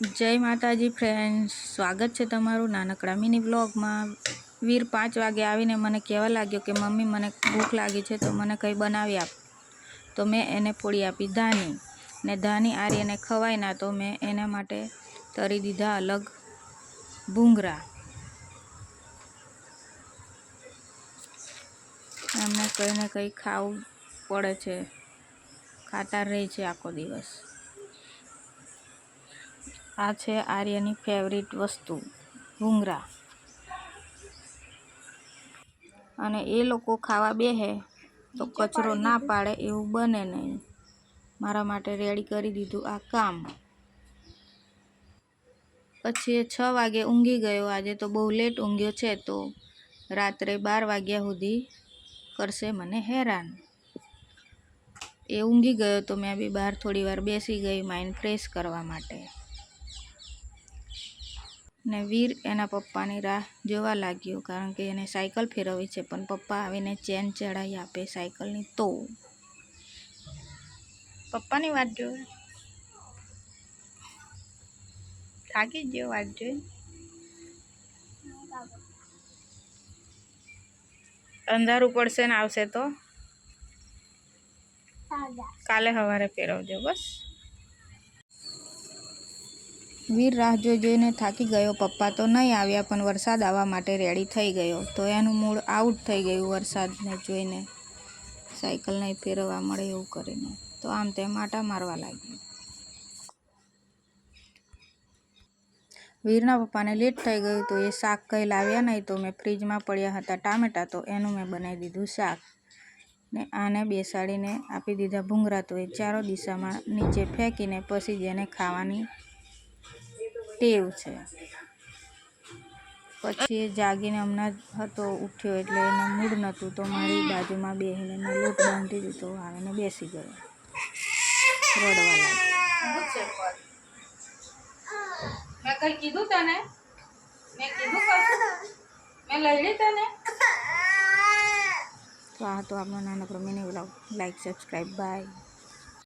જય માતાજી ફ્રેન્ડ્સ સ્વાગત છે તમારું નાનકડા મિની બ્લોગમાં વીર પાંચ વાગે આવીને મને કહેવા લાગ્યો કે, મમ્મી, મને ભૂખ લાગી છે, તો મને કંઈ બનાવી આપ. તો મેં એને પોળી આપી ધાની ને ધાની આર્યને ખવાય ના તો મેં એના માટે તરી દીધા અલગ ભૂંગરા. એમને કંઈ ને કંઈ ખાવું પડે છે. ખાતા રહે છે આખો દિવસ. આ છે આર્યની ફેવરિટ વસ્તુ ભૂંગરા અને એ લોકો ખાવા બેહે તો કચરો ના પાડે એવું બને નહીં. મારા માટે રેડી કરી દીધું આ કામ. પછી એ છ વાગે ઊંઘી ગયો. આજે તો બહુ લેટ ઊંઘ્યો છે તો રાત્રે બાર વાગ્યા સુધી કરશે મને હેરાન. એ ઊંઘી ગયો તો મેં બી બહાર થોડી વાર બેસી ગઈ માઇન્ડ ફ્રેશ કરવા માટે. ને વીર એના પપ્પાની રાહ જોવા લાગ્યો કારણ કે એને સાયકલ ફેરવવી છે પણ પપ્પા આવીને ચેન ચડાવી આપે સાયકલની તો. પપ્પાની વાત જોવે થાકી ગયો વાત જોઈ? અંધારું પડશે ને આવશે તો? કાલે સવારે ફેરવજો બસ. વીર રાહ જોઈ જોઈને થાકી ગયો. પપ્પા તો નહીં આવ્યા, પણ વરસાદ આવવા માટે રેડી થઈ ગયો. તો એનું મૂળ આઉટ થઈ ગયું વરસાદને જોઈને. સાયકલ નહીં ફેરવવા મળે એવું કરીને. તો આમ તેમ આટા મારવા લાગ્યો. વીરના પપ્પાને લેટ થઈ ગયું તો એ શાક કંઈ લાવ્યા નહીં તો મેં ફ્રીજમાં પડ્યા હતા ટામેટાં, તો એનું મેં બનાવી દીધું શાક. ને આને બેસાડીને આપી દીધા ભૂંગળા, તો એ ચારો દિશામાં નીચે ફેંકીને પછી જેને ખાવાની ટેવ છે. પછી એ જાગીને હમણાં હતો ઉઠ્યો એટલે એને મૂડ નહોતું તો મારી બાજુમાં બેસીને મેં લોટ બાંધી દીધો આવીને બેસી ગયો. રડવા લાગ્યો. મેં કઈ કીધું તને? મેં કીધું કશું મેં લઈ લી તને? તો આ તો આપણો નાનકડો mini vlog. Like subscribe bye